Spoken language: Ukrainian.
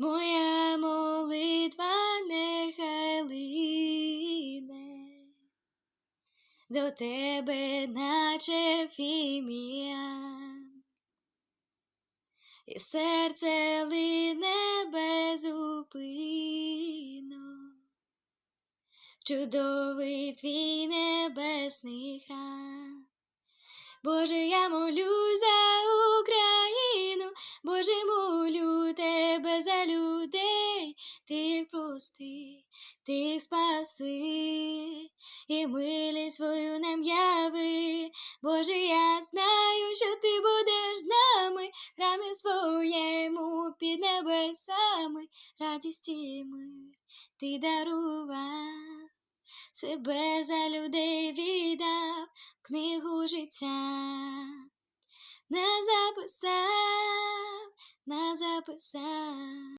Моя молитва нехай лине до тебе, наче фіміам, і серце лине безупинно, чудовий твій небесний храм. Боже, я молю за Україну, Боже, молю тебе за людей, ти прости, ти спаси, і милість свою нам яви. Боже, я знаю, що ти будеш з нами, храмі своєму під небесами, радість і ти дарував себе за людей віддав книгу життя, не записав, не записав.